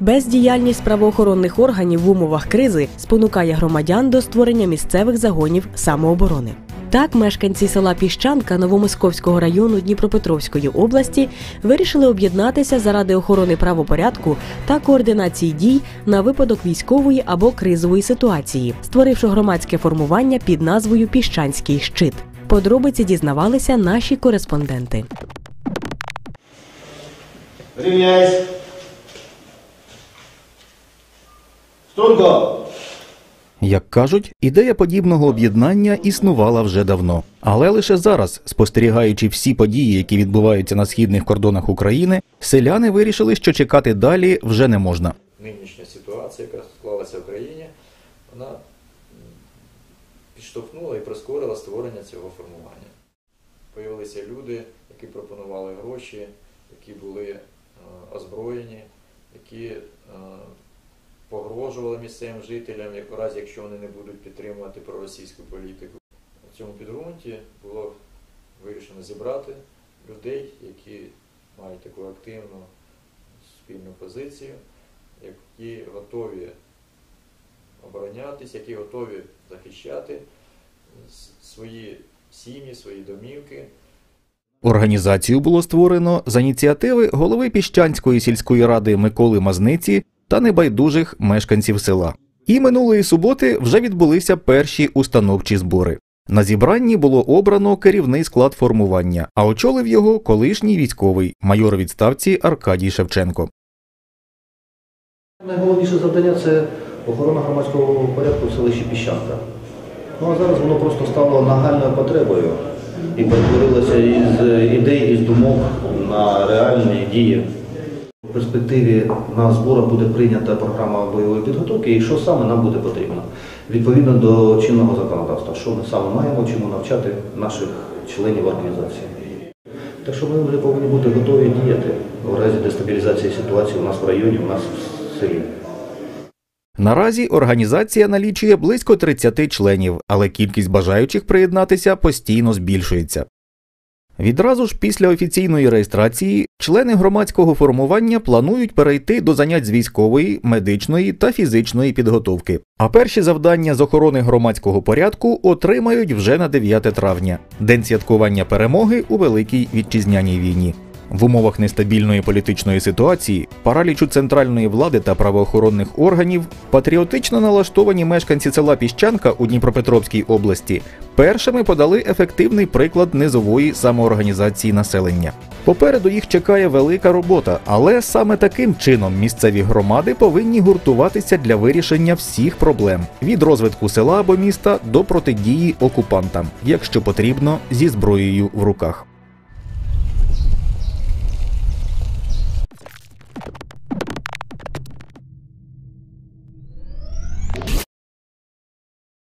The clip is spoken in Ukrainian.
Бездіяльність правоохоронних органів в умовах кризи спонукає громадян до створення місцевих загонів самооборони. Так, мешканці села Піщанка Новомосковського району Дніпропетровської області вирішили об'єднатися заради охорони правопорядку та координації дій на випадок військової або кризової ситуації, створивши громадське формування під назвою Піщанський щит. Подробиці дізнавалися наші кореспонденти. Рівняйсь. Струнко. Як кажуть, ідея подібного об'єднання існувала вже давно. Але лише зараз, спостерігаючи всі події, які відбуваються на східних кордонах України, селяни вирішили, що чекати далі вже не можна. нинішня ситуація, яка склалася в країні, вона підштовхнула і прискорила створення цього формування. Появилися люди, які пропонували гроші, які були е, озброєні, які е, погрожували місцевим жителям, як в разі, якщо вони не будуть підтримувати проросійську політику. У цьому підґрунті було вирішено зібрати людей, які мають таку активну спільну позицію, які готові оборонятися, які готові захищати свої сім'ї, свої домівки. Організацію було створено з ініціативи голови Піщанської сільської ради Миколи Мазниці та небайдужих мешканців села. І минулої суботи вже відбулися перші установчі збори. На зібранні було обрано керівний склад формування, а очолив його колишній військовий майор відставці Аркадій Шевченко. Найголовніше завдання це охорона громадського порядку в селищі Піщанка. Ну а зараз воно просто стало нагальною потребою і перетворилося із ідей, із думок на реальні дії. В перспективі на зборах буде прийнята програма бойової підготовки і що саме нам буде потрібно відповідно до чинного законодавства, що ми саме маємо, чому навчати наших членів організації. Так що ми вже повинні бути готові діяти в разі дестабілізації ситуації у нас в районі, у нас в селі. Наразі організація налічує близько 30 членів, але кількість бажаючих приєднатися постійно збільшується. Відразу ж після офіційної реєстрації члени громадського формування планують перейти до занять з військової, медичної та фізичної підготовки. А перші завдання з охорони громадського порядку отримають вже на 9 травня, день святкування перемоги у Великій Вітчизняній війні. В умовах нестабільної політичної ситуації, паралічу центральної влади та правоохоронних органів, патріотично налаштовані мешканці села Піщанка у Дніпропетровській області першими подали ефективний приклад низової самоорганізації населення. Попереду їх чекає велика робота, але саме таким чином місцеві громади повинні гуртуватися для вирішення всіх проблем від розвитку села або міста до протидії окупантам, якщо потрібно, зі зброєю в руках.